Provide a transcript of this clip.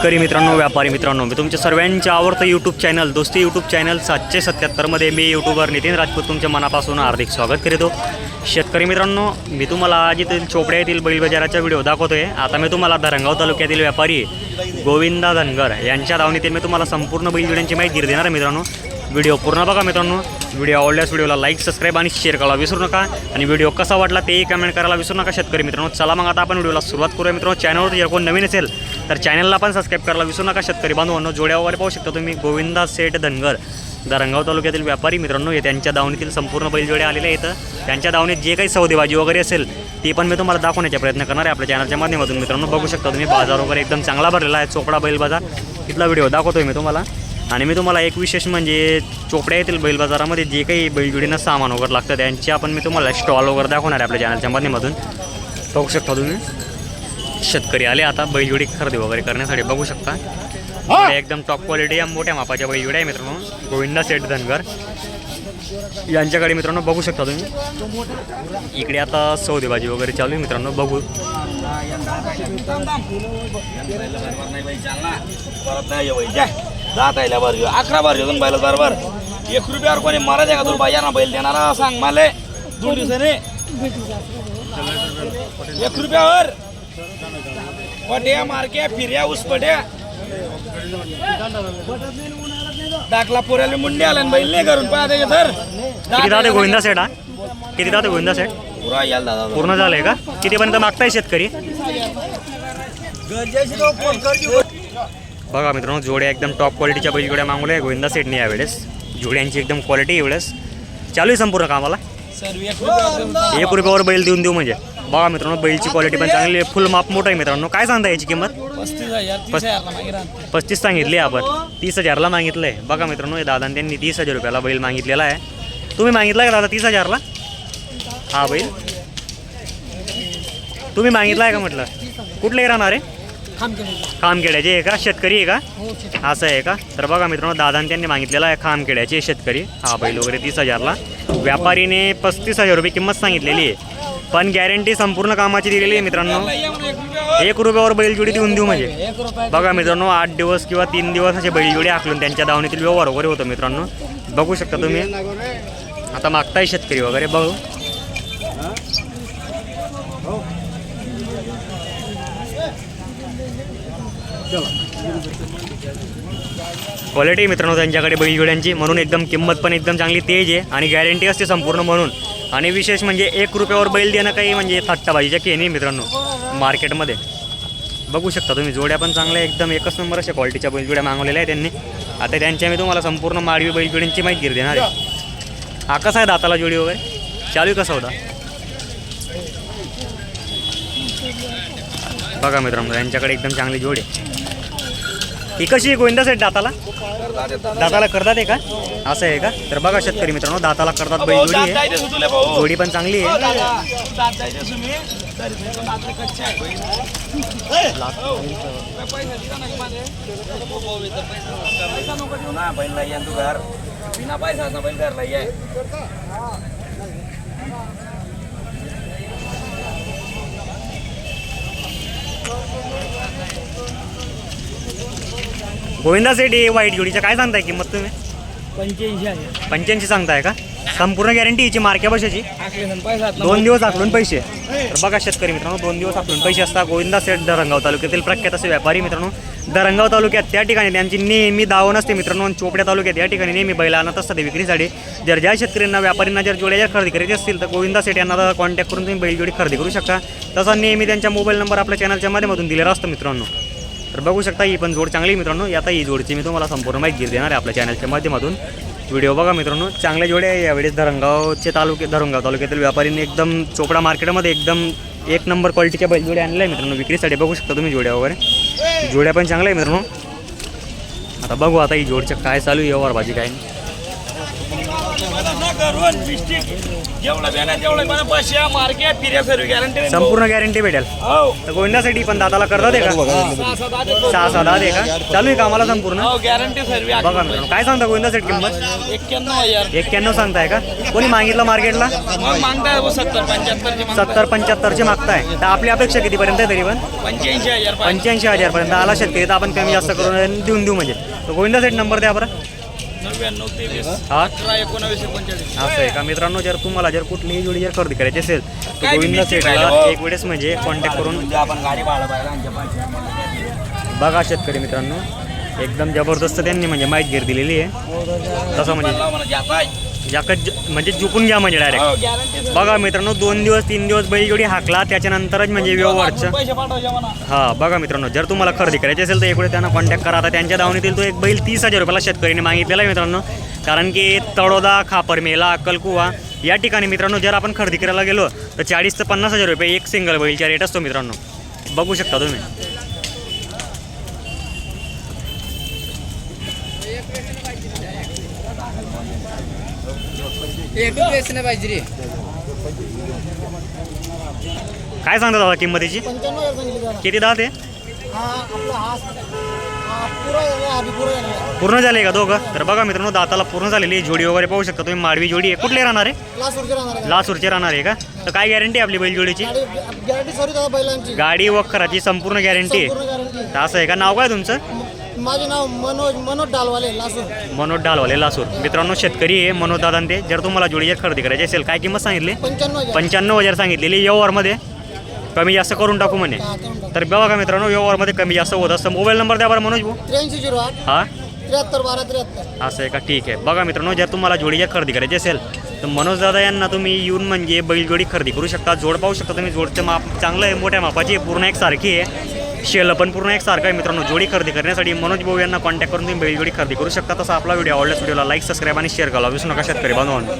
शेतकरी मित्रांनो व्यापारी मित्रांनो मी तुमच्या सर्वांच्या आवडतं YouTube channel Dosti YouTube channel सातशे सत्याहत्तरमध्ये मी यूट्यूबर नितीन राजपूत तुमच्या मनापासून हार्दिक स्वागत करीतो. शेतकरी मित्रांनो मी तुम्हाला आज येथील चोपड्या येथील बैल बाजाराचा व्हिडिओ दाखवतोय. आता मी तुम्हाला धरणगाव तालुक्यातील व्यापारी गोविंदा धनगर यांच्या धावणीतील मी तुम्हाला संपूर्ण बैलजोड्यांची माहिती देणार आहे मित्रांनो. व्हिडिओ पूर्ण बघा मित्रांनो. व्हिडिओ आवडल्यास व्हिडिओला लाईक सबस्क्राईब आणि शेअर करायला विसरू नका. आणि व्हिडिओ कसा वाटला तेही कमेंट करायला विसरू नका शेतकरी मित्रांनो. चला मग आता आपण व्हिडिओला सुरुवात करूया मित्रांनो. चॅनलवर जर कोण नवीन असेल तर चॅनलला पण सबस्क्राईब करायला विसरू नका. शेतकरी बांधवांनो जोड्या वगैरे पाहू शकता तुम्ही गोविंदा सेठ धनगर. दरंगाव तालुक्यातील व्यापारी मित्रांनो हे त्यांच्या दावणीतील संपूर्ण बैलजोड्या आलेल्या आहेत. त्यांच्या दावणीत जे काही सौदेबाजी वगैरे असेल ती पण मी तुम्हाला दाखवण्याचा प्रयत्न करणार आहे. आपल्या चॅनलच्या माध्यमातून मित्रांनो बघू शकता तुम्ही. बाजार वगैरे एकदम चांगला भरलेला आहे. चोपडा बैल बाजार. इथला व्हिडिओ दाखवतोय मी तुम्हाला. आणि मी तुम्हाला एक विशेष म्हणजे चोपड्या येथील बैल बाजारामध्ये जे काही बैलजोडीनं सामान वगैरे लागतं त्यांची आपण मी तुम्हाला स्टॉल वगैरे दाखवणार आहे आपल्या चॅनलच्या माध्यमातून. बघू शकता तुम्ही. शेतकरी आले आता बैलजोडी खरेदी वगैरे करण्यासाठी. बघू शकता. एकदम टॉप क्वालिटी या मोठ्या मापाच्या बैलजोड्या आहे मित्रांनो. गोविंदा सेठ धनगर. यांच्याकडे मित्रांनो बघू शकता तुम्ही. इकडे आता सौदेबाजी वगैरे चालू आहे मित्रांनो. बघू. परत जात आहे बर अकरा बार घेऊन बैल बरोबर. एक रुपयावर कोणी मारायचं का? तुला बाया ना बैल देणारा सांग मला. दोन दिवसाने. एक रुपयावर. पट्या मारक्या फिर्या उसपट्या. दाखला पोऱ्याला मुंडे आला बैल नाही करून पाहते तर किती दादा गोविंदा सेठ हा? किती दादा गोविंदा सेठ? पुरा यायला दादा. पूर्ण झालंय का? कितीपर्यंत मागताय शेतकरी? बघा मित्रांनो जोड्या एकदम टॉप क्वालिटीच्या बैलजोड्या मागवल्या आहे. गोविंदा सेटने यावेळेस जोड्यांची एकदम क्वालिटी एवढेच. चालू आहे संपूर्ण कामाला एक रुपयावर बैल देऊन देऊ म्हणजे. बघा मित्रांनो बैलची क्वालिटी पण चांगली आहे. फुल माप मोठं आहे मित्रांनो. काय सांगता याची किंमत? पस्तीस सांगितली आपण. तीस हजारला मागितलं आहे बघा मित्रांनो हे दादा त्यांनी तीस हजार रुपयाला बैल मागितलेला आहे. तुम्ही मागितला का दादा तीस हजारला? हा बैल. तुम्ही मागितला आहे का म्हटलं? कुठले राहणार आहे? खामखेड्याचे आहे का? शेतकरी आहे का? असं आहे का? तर बघा मित्रांनो दादाने त्यांनी मागितलेला आहे खामखेड्याचे शेतकरी. हा बैल वगैरे तीस हजारला. व्यापारीने पस्तीस हजार रुपये किंमत सांगितलेली आहे. पण गॅरंटी संपूर्ण कामाची दिलेली आहे मित्रांनो. एक रुपयावर बैलजोडी देऊन देऊ म्हणजे. बघा मित्रांनो आठ दिवस किंवा तीन दिवस असे बैलजोडी आखलून त्यांच्या दावणीतील व्यवहार वगैरे होतो मित्रांनो. बघू शकता तुम्ही. आता मागताय शेतकरी वगैरे बघू. क्वालिटी मित्रांनो त्यांच्याकडे बैलजोड्यांची. म्हणून एकदम किंमत पण एकदम चांगली तेज आहे आणि गॅरंटी असते संपूर्ण म्हणून. आणि विशेष म्हणजे एक रुपयावर बैल देणं काही म्हणजे थट्टाबाजीच्या नाही मित्रांनो मार्केटमध्ये. बघू शकता तुम्ही जोड्या पण चांगल्या एकदम एकच नंबर अशा क्वालिटीच्या बैलजोड्या मागवलेल्या आहेत त्यांनी. आता त्यांच्या मी तुम्हाला संपूर्ण माडवी बैलजोड्यांची माहिती देणार आहे. हा कसा आहे दाताला जोडी वगैरे? चालू आहे कसा होता? बघा मित्रांनो यांच्याकडे एकदम चांगली जोडी आहे. ही कशी गोविंदा सेट दाताला? दाताला करतात आहे का? असं आहे का? तर बघा शेतकरी मित्रांनो दाताला करतात बैल जोडी आहे. जोडी पण चांगली आहे बिना पैसा बैल घरला ये गोविंदा सेट हे वाईट जोडीच्या काय सांगताय किंमत तुम्ही? पंच्याऐंशी आहे. पंच्याऐंशी सांगताय का? संपूर्ण गॅरंटी याची मार्क्या बशाची दोन दिवस आखलून पैसे. तर बघा शेतकरी मित्रांनो दोन दिवस आखलून पैसे असतात. गोविंदा सेठ दरंगाव तालुक्यातील प्रख्यात असे व्यापारी मित्रांनो. दरंगाव तालुक्यात त्या ठिकाणी त्यांची नेहमी दावण असते मित्रांनो. आणि चोपड्या तालुक्यात या ठिकाणी नेहमी बैल आणत असतात. ते विक्रीसाठी. जर ज्या शेतकऱ्यांना व्यापाऱ्यांना जर जोड्या जर खरेदी करायची असतील तर गोविंदा सेठ यांना कॉन्टॅक्ट करून तुम्ही बैलजोडी खरेदी करू शकता. तसा नेहमी त्यांच्या मोबाईल नंबर आपल्या चॅनलच्या माध्यमातून दिलेला असतो मित्रांनो. तर बघू शकता ही पण जोड चांगली आहे मित्रांनो. आता ही जोडची मी तुम्हाला संपूर्ण माहिती देणार आहे आपल्या चॅनलच्या माध्यमातून. व्हिडिओ बघा मित्रांनो चांगल्या जोड्या आहे. यावेळेस धरणगावचे तालुके धरणगाव तालुक्यातील व्यापारीने एकदम चोपडा मार्केटमध्ये एकदम एक नंबर क्वालिटीच्या बैल जोड्या आणल्या आहे मित्रांनो. विक्रीसाठी बघू शकता तुम्ही जोड्या वगैरे. जोड्या पण चांगल्या आहे मित्रांनो. आता बघू आता ही जोडच्या काय चालू आहे व्यवहार भाजी काय नाही. करून मिस्टेक. जेवढं बेना तेवढं मला पैसे मार्केट फिर्या सर्व गॅरंटी संपूर्ण गॅरंटी भेटेल. हो. तर गोविंदासाठी पण दादाला करतात आहे का? सहा सहा सात आहे का? चालू आहे कामाला संपूर्ण? हो गॅरंटी सर्व बघा मित्रांनो काय सांगता गोविंदासाठी किंमत? एक्क्याण्णव हजार. एक्क्याण्णव सांगताय का? कोणी मागितलं मार्केटला? मग मागताय सत्तर पंच्याहत्तरचे सत्तर पंच्याहत्तरचे मागताय. तर आपली अपेक्षा कितीपर्यंत आहे तरी पण? पंच्याऐंशी हजार. पंच्याऐंशी हजारपर्यंत. आला शेतकरी तर आपण कमी जास्त करून देऊन देऊ म्हणजे. तर गोविंदासाठी नंबर द्या बरं. नव्याण्णव तेवीस हा? अठरा एकोणावीस एकोणचाळीस. असं आहे का? मित्रांनो जर तुम्हाला जर कुठलीही जोडी जर खरेदी करायची असेल तर गोविंदा सेटला हो? एक वेळेस म्हणजे कॉन्टॅक्ट करून म्हणजे आपण गाडी बघा शेतकरी मित्रांनो एकदम जबरदस्त त्यांनी म्हणजे माहिती घेर दिलेली आहे. तसं म्हणजे याकच ज- म्हणजे झुकून घ्या म्हणजे डायरेक्ट गॅरंटी बघा मित्रांनो दोन दिवस तीन दिवस बैल जोडी हाकला त्याच्यानंतरच म्हणजे व्यवहारचं. हा बघा मित्रांनो जर तुम्हाला खरेदी करायची असेल तर इकडे त्यांना कॉन्टॅक्ट करा. आता त्यांच्या दावणीतील तो एक बैल तीस हजार रुपयाला शेतकऱ्यांनी मागितलेला आहे मित्रांनो. कारण की तळोदा खापरमेला अक्कलकुवा या ठिकाणी मित्रांनो जर आपण खरेदी करायला गेलो तर चाळीस ते पन्नास हजार रुपये एक सिंगल बैलचा रेट असतो मित्रांनो. बघू शकता तुम्ही. एक ड्रेस नाही पाहिजे रे. काय सांगता दादा किंमतीची पंच्याण्णव हजार सांगितले त्याला किती दहा ते हा आपला हा हा पुरा झाला आधी पुरा झाला. पूर्ण झाले का दोघं? तर बघा मित्रांनो दाताला पूर्ण झालेली आहे. जोडी वगैरे पाहू शकता तुम्ही. माडवी जोडी आहे. कुठले राहणार आहे? क्लास वरती राहणार आहे. लासूरचे राहणार आहे का? तर काय गॅरंटी आपली बैल जोडीची? गाडी गॅरंटी सॉरी दादा बैलांची. गाडी वखराची संपूर्ण गॅरंटी आहे. गॅरंटी तर असं आहे का? नाव काय तुमचं? माझे नाव मनोज मनोज डालवाले लासूर. मनोज डालवाले लासूर. मित्रांनो शेतकरी आहे मनोज दादा ते जर तुम्हाला जोडी जर खरेदी करायची असेल काय किंमत सांगितली? पंच्याण्णव हजार. पंच्याण्णव हजार सांगितलेली व्यवहारमध्ये. कमी जास्त करून टाकू म्हणे. हा, करून टाक. तर बघा मित्रांनो व्यवहारमध्ये कमी जास्त होत असतं. मोबाईल नंबर द्या बरं मनोज भाऊ. त्र्याऐंशी झिरो आठ. हा? त्र्याहत्तर बारा त्र्याहत्तर. असं आहे का? ठीक आहे. बघा मित्रांनो जर तुम्हाला जोडी जर खरेदी करायची असेल तर मनोज दादा यांना तुम्ही येऊन म्हणजे बैलजोडी खरेदी करू शकता. जोड पाहू शकता तुम्ही. जोडचं माप चांगलं आहे मोठ्या मापाची आहे पूर्ण एक सारखी आहे. शेल पण पूर्ण एक सारखा आहे मित्रांनो. जोडी खरेदी करण्यासाठी मनोज भाऊ यांना कॉन्टॅक्ट करून तुम्ही बेलजोडी खरेदी करू शकता. तसा आपला व्हिडिओ आवडल्यास व्हिडिओला लाईक सबस्क्राईब आणि शेअर करा. विसरू नका शेतकरी बनवून